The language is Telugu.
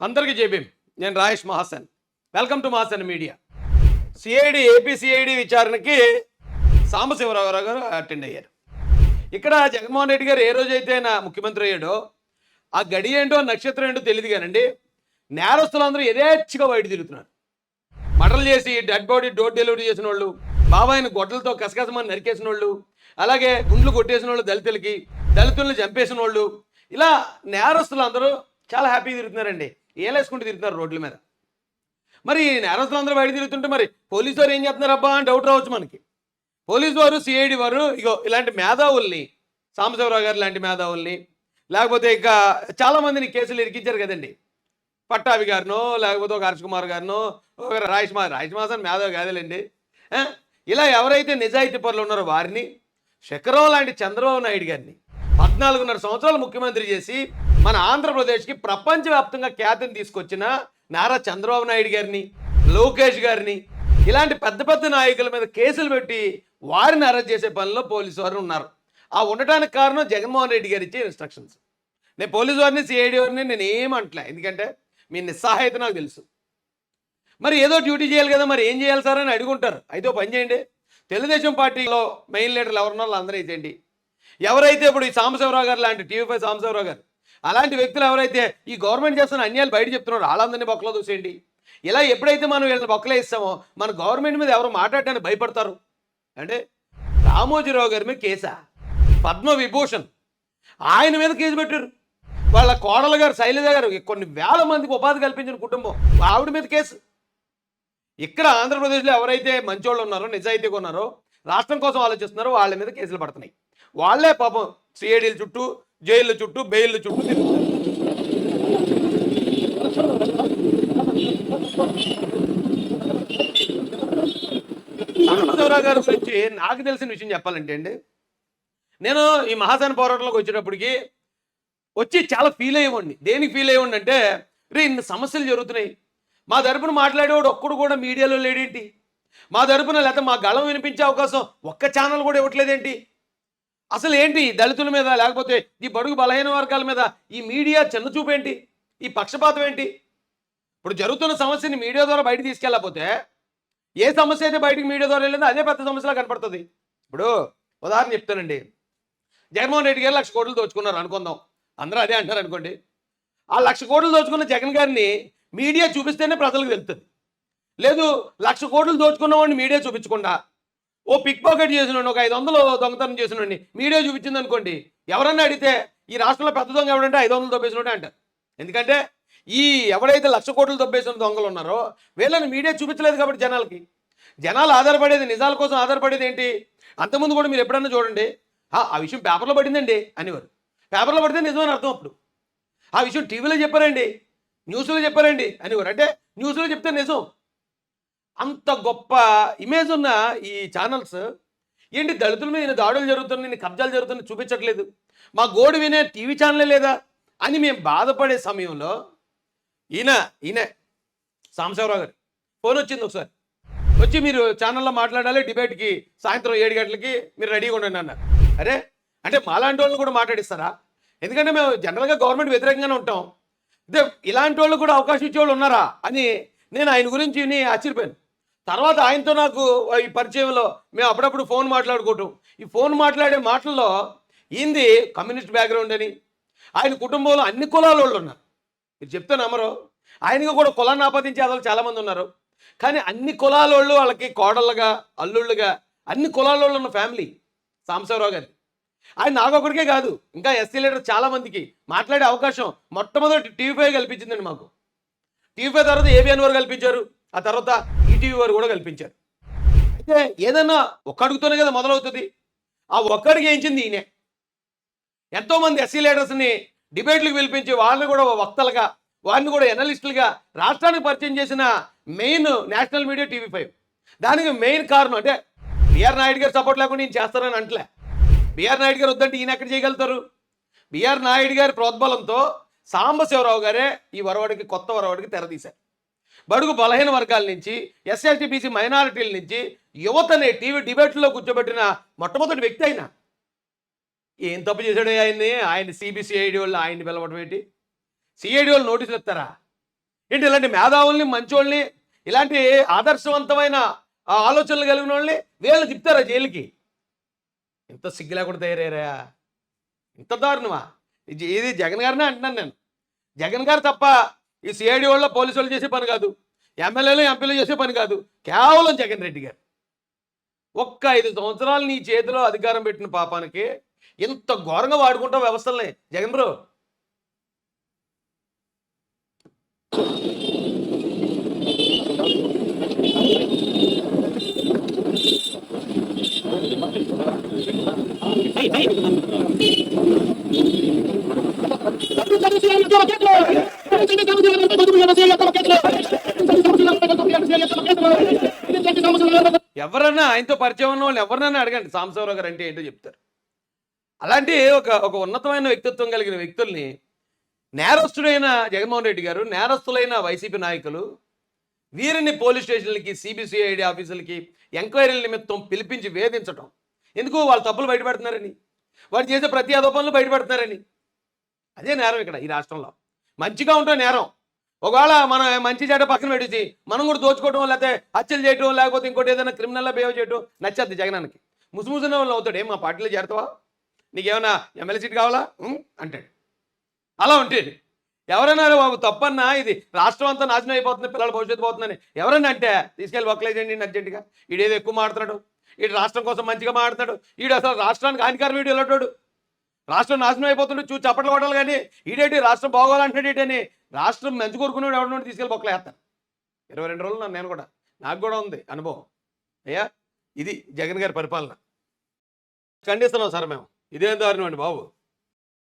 అందరికీ జేబీం నేను Rayesh Mahasan. Welcome to Mahasan media CID AP CID విచారణకి సాంబశివరావు గారు అటెండ్ అయ్యారు. ఇక్కడ జగన్మోహన్ రెడ్డి గారు ఏ రోజైతే నా ముఖ్యమంత్రి అయ్యాడో ఆ గడి ఏంటో నక్షత్రం ఏంటో తెలియదు కానండి నేరస్తులందరూ యథేచ్ఛగా బయట తిరుగుతున్నారు. మటలు చేసి డెడ్ బాడీ డోర్ డెలివరీ చేసిన వాళ్ళు బాబాయిని గొడ్డలతో కసకసమని నరికేసిన వాళ్ళు అలాగే గుండ్లు కొట్టేసిన వాళ్ళు దళితులకి దళితులను చంపేసిన వాళ్ళు ఇలా నేరస్తులు అందరూ చాలా హ్యాపీగా తిరుగుతున్నారండి. ఏలేసుకుంటూ తిరుగుతున్నారు రోడ్ల మీద. మరి నేరస్తులు అందరూ బయట తిరుగుతుంటే మరి పోలీసు వారు ఏం చేస్తున్నారు? అబ్బా అని డౌట్ రావచ్చు మనకి. పోలీసు వారు సిఐడి వారు ఇగో ఇలాంటి మేధావుల్ని సాంబశివరావు గారు లాంటి మేధావుల్ని లేకపోతే ఇంకా చాలామందిని కేసులు ఇరికించారు కదండి. పట్టాభి గారినో లేకపోతే ఒక హర్ష్ కుమార్ గారినో ఒక రాయిష్ రాజ్మాసన్ మేధావి కాదులేండి. ఇలా ఎవరైతే నిజాయితీ పనులు ఉన్నారో వారిని శకరం లాంటి చంద్రబాబు నాయుడు గారిని పద్నాలుగున్నర సంవత్సరాలు ముఖ్యమంత్రి చేసి మన ఆంధ్రప్రదేశ్కి ప్రపంచవ్యాప్తంగా ఖ్యాతిని తీసుకొచ్చిన నారా చంద్రబాబు నాయుడు గారిని లోకేష్ గారిని ఇలాంటి పెద్ద పెద్ద నాయకుల మీద కేసులు పెట్టి వారిని అరెస్ట్ చేసే పనిలో పోలీసు వారు ఉన్నారు. ఆ ఉండటానికి కారణం జగన్మోహన్ రెడ్డి గారు ఇచ్చే ఇన్స్ట్రక్షన్స్ నేను పోలీసు వారిని సిఐడి వారిని నేను ఏమంటలే ఎందుకంటే మీ నిస్సహాయత నాకు తెలుసు. మరి ఏదో డ్యూటీ చేయాలి కదా మరి ఏం చేయాలి సార్ అని అడుగుంటారు. అయితే పని చేయండి. తెలుగుదేశం పార్టీలో మెయిన్ లీడర్లు ఎవరున్నారో వాళ్ళు అందరూ ఇచ్చేయండి. ఎవరైతే ఇప్పుడు ఈ సాంబశివరావు గారు లాంటి టీవీ ఫైవ్ సాంబశివరావు గారు అలాంటి వ్యక్తులు ఎవరైతే ఈ గవర్నమెంట్ చేస్తున్న అన్యాయాలు బయట చెప్తున్నారు వాళ్ళందరినీ బొక్కలో దూసేయండి. ఇలా ఎప్పుడైతే మనం వీళ్ళని బొక్కలే ఇస్తామో మన గవర్నమెంట్ మీద ఎవరు మాట్లాడడానికి భయపడతారు? అంటే రామోజీరావు గారి మీద కేసా? పద్మ విభూషణ్ ఆయన మీద కేసు పెట్టారు. వాళ్ళ కోడల గారు శైలజ గారు కొన్ని వేల మందికి ఉపాధి కల్పించిన కుటుంబం. ఆవిడ మీద కేసు. ఇక్కడ ఆంధ్రప్రదేశ్లో ఎవరైతే మంచోళ్ళు ఉన్నారో నిజాయితీగా ఉన్నారో రాష్ట్రం కోసం ఆలోచిస్తున్నారో వాళ్ళ మీద కేసులు పడుతున్నాయి. వాళ్ళే పాపం సిఐడీల చుట్టూ జైళ్ళ చుట్టూ బెయిల్ చుట్టూ తిరుగుతారు. సాంబశివరావు గారి గురించి నాకు తెలిసిన విషయం చెప్పాలంటే అండి నేను ఈ మహాసన పోరాటంలోకి వచ్చేటప్పటికి వచ్చి చాలా ఫీల్ అయ్యేవాడిని. దేనికి ఫీల్ అయ్యేవాడిని అంటే రే ఇన్ని సమస్యలు జరుగుతున్నాయి. మా తరపున మాట్లాడేవాడు ఒక్కడు కూడా మీడియాలో లేడేంటి? మా తరపున లేకపోతే మా గళం వినిపించే అవకాశం ఒక్క ఛానల్ కూడా ఇవ్వట్లేదేంటి? అసలు ఏంటి దళితుల మీద లేకపోతే ఈ బడుగు బలహీన వర్గాల మీద ఈ మీడియా చిన్న చూపేంటి ఈ పక్షపాతం ఏంటి ఇప్పుడు జరుగుతున్న సమస్యని మీడియా ద్వారా బయట తీసుకెళ్ళకపోతే ఏ సమస్య అయితే బయటకు మీడియా ద్వారా వెళ్ళిందో అదే పెద్ద సమస్యలా కనపడుతుంది. ఇప్పుడు ఉదాహరణ చెప్తానండి. జగన్మోహన్ రెడ్డి గారు లక్ష కోట్లు దోచుకున్నారు అనుకుందాం. అందరూ అదే అంటారు అనుకోండి. ఆ లక్ష కోట్లు దోచుకున్న జగన్ గారిని మీడియా చూపిస్తేనే ప్రజలకు తెలుస్తుంది. లేదు లక్ష కోట్లు దోచుకున్న వాడిని మీడియా చూపించకుండా ఓ పిక్ పాకెట్ చేసిన ఒక ఐదు వందలు దొంగతనం చేసిన మీడియా చూపించింది అనుకోండి ఎవరన్నా అడిగితే ఈ రాష్ట్రంలో పెద్ద దొంగ ఎవడంటే ఐదు వందలు దొబ్బేసినట్టే అంటారు ఎందుకంటే ఈ ఎవడైతే లక్ష కోట్లు దొబ్బేసిన దొంగలు ఉన్నారో వీళ్ళని మీడియా చూపించలేదు కాబట్టి జనాలకి. జనాలు ఆధారపడేది నిజాల కోసం ఆధారపడేది ఏంటి? అంతకుముందు కూడా మీరు ఎప్పుడన్నా చూడండి "ఆ, ఆ విషయం పేపర్లో పడిందండి అనేవారు. పేపర్లో పడితే నిజమని అర్థం అప్పుడు. ఆ విషయం టీవీలో చెప్పారండి న్యూస్లో చెప్పారండి అనేవారు. అంటే న్యూస్లో చెప్తే నిజం. అంత గొప్ప ఇమేజ్ ఉన్న ఈ ఛానల్స్ ఏంటి దళితుల మీద దాడులు జరుగుతున్నాయి కబ్జాలు జరుగుతున్నాయి చూపించట్లేదు. మా గోడు వినే టీవీ ఛానలే లేదా? అని మేము బాధపడే సమయంలో ఈయన ఈయన సాంబశివరావు గారు ఫోన్ వచ్చింది ఒకసారి. వచ్చి మీరు ఛానల్లో మాట్లాడాలి డిబేట్కి సాయంత్రం ఏడు గంటలకి మీరు రెడీగా ఉండండి అన్నారు. అరే అంటే మాలాంటి వాళ్ళని కూడా మాట్లాడిస్తారా? ఎందుకంటే మేము జనరల్గా గవర్నమెంట్ వ్యతిరేకంగానే ఉంటాం. ఇదే ఇలాంటి వాళ్ళు కూడా అవకాశం ఇచ్చే వాళ్ళు ఉన్నారా? అని నేను ఆయన గురించి ఆశ్చర్యపోయాను. తర్వాత ఆయనతో నాకు ఈ పరిచయంలో మేము అప్పుడప్పుడు ఫోన్ మాట్లాడుకోవటం ఈ ఫోన్ మాట్లాడే మాటల్లో ఈంది కమ్యూనిస్ట్ బ్యాక్గ్రౌండ్ అని ఆయన కుటుంబంలో అన్ని కులాల వాళ్ళు ఉన్నారు. మీరు చెప్తే నమ్మరు. ఆయనకు కూడా కులాన్ని ఆపాదించే వాళ్ళు చాలామంది ఉన్నారు. కానీ అన్ని కులాల వాళ్ళు వాళ్ళకి కోడళ్ళుగా అల్లుళ్ళుగా అన్ని కులాల వాళ్ళు ఉన్న ఫ్యామిలీ సాంబశివరావు గారి ఆయన నాకొకరికే కాదు ఇంకా ఎస్సీ లీడర్ చాలామందికి మాట్లాడే అవకాశం మొట్టమొదటి టీవీ ఫైవ్ కల్పించిందండి మాకు. టీవీ ఫైవ్ తర్వాత ఏబిఎన్ వారు కల్పించారు. ఆ తర్వాత ఈటీవీ వారు కూడా కల్పించారు. అయితే ఏదన్నా ఒక్కడుగుతోనే కదా మొదలవుతుంది. ఆ ఒక్కడికి ఏంచింది ఈయనే? ఎంతోమంది ఎస్సీ లీడర్స్ని డిబేట్లకు పిలిపించి వాళ్ళని కూడా వక్తలుగా వారిని కూడా ఎనలిస్టులుగా రాష్ట్రానికి పరిచయం చేసిన main national media TV five. దానికి మెయిన్ కారణం అంటే బిఆర్ నాయుడు గారు సపోర్ట్ లేకుండా నేను చేస్తానని అంటలే. బిఆర్ నాయుడు గారు వద్దంటే ఈయన ఎక్కడ చేయగలుగుతారు? బిఆర్ నాయుడు గారి ప్రోద్బలంతో సాంబశివరావు గారే ఈ వరవడికి కొత్త వరవడికి తెరదీశారు బడుగు బలహీన వర్గాల నుంచి ఎస్ఎల్టీ బీసీ మైనారిటీల నుంచి యువతని టీవీ డిబేట్లో కూర్చోబెట్టిన మొట్టమొదటి వ్యక్తి అయినా ఏం తప్పు చేశాడు ఆయన్ని? ఆయన సిబిసిఐడి వాళ్ళు ఆయన్ని పిలవడం ఏంటి? సిఐడి వాళ్ళు నోటీసులు ఇస్తారా? ఏంటి ఇలాంటి మేధావుల్ని మంచోళ్ళని ఇలాంటి ఆదర్శవంతమైన ఆలోచనలు కలిగిన వాళ్ళని వీళ్ళు తిప్పుతారా జైలుకి? ఇంత సిగ్గు లేకుండా తయారయ్యారా? ఇంత దారుణమా? ఇది ఇది జగన్ గారినే అంటున్నాను నేను. జగన్ గారు తప్ప ఈ సిఐడి వాళ్ళ చేసే పని కాదు. ఎమ్మెల్యేలు ఎంపీలు చేసే పని కాదు. కేవలం జగన్ రెడ్డి గారు. ఒక్క ఐదు సంవత్సరాలు నీ చేతిలో అధికారం పెట్టిన పాపానికి ఇంత ఘోరంగా వాడుకుంటావు వ్యవస్థల్ని. జగన్ బ్రో. ఎవరన్నా ఆయనతో పరిచయం ఉన్న వాళ్ళు ఎవరినైనా అడగండి. సాంబశివరావు గారు అంటే ఏంటో చెప్తారు. అలాంటి ఒక ఒక ఉన్నతమైన వ్యక్తిత్వం కలిగిన వ్యక్తుల్ని నేరస్తుడైన జగన్మోహన్ రెడ్డి గారు నేరస్తులైన వైసీపీ నాయకులు వీరిని పోలీస్ స్టేషన్లకి సిబిసిఐడి ఆఫీసులకి ఎంక్వైరీల నిమిత్తం పిలిపించి వేధించటం. ఎందుకు? వాళ్ళు తప్పులు బయటపెడుతున్నారని. వాడు చేసే ప్రతి ఆరోపణలు బయటపెడుతున్నారని. అదే నేరం ఇక్కడ ఈ రాష్ట్రంలో. మంచిగా ఉంటే నేరం. ఒకవేళ మనం మంచి చెడ్డ పక్కన పెట్టి మనం కూడా దోచుకోవడం లేకపోతే హత్యలు చేయడం లేకపోతే ఇంకోటి ఏదైనా క్రిమినల్లా బిహేవ్ చేయడం నచ్చద్ది జగనానికి. ముసుముసిన వాళ్ళు అవుతాడు. ఏం మా పార్టీలో చేరతావా? నీకేమైనా ఎమ్మెల్యే సీట్ కావాలా? అంటాడు. అలా ఉంటుంది ఎవరైనా బాబు తప్పన్నా ఇది రాష్ట్రం అంతా నాశనం అయిపోతుంది పిల్లల భవిష్యత్తు పోతుందని. ఎవరైనా అంటే తీసుకెళ్ళి వర్క్లైజ్ అర్జెంటుగా ఈడేదో ఎక్కువ మాడుతున్నాడు ఈడు రాష్ట్రం కోసం మంచిగా మాడుతున్నాడు ఈడు అసలు రాష్ట్రానికి హానికర వీడియో వెళ్ళాడు రాష్ట్రం నాశనం అయిపోతుంటే చూసి చప్పట్లు కొట్టాలి కానీ ఈడేటి? రాష్ట్రం బాగోవాలంటున్నాడు ఏంటని రాష్ట్రం మంచి కోరుకున్నాడు ఎవరినోటి తీసుకెళ్ళి బొక్కలు వేస్తాను ఇరవై రెండు రోజులు నేను కూడా. నాకు కూడా ఉంది అనుభవం. అయ్యా ఇది జగన్ గారి పరిపాలన. ఖండిస్తున్నాం సార్ మేము. ఇదేం దారుణం అండి బాబు?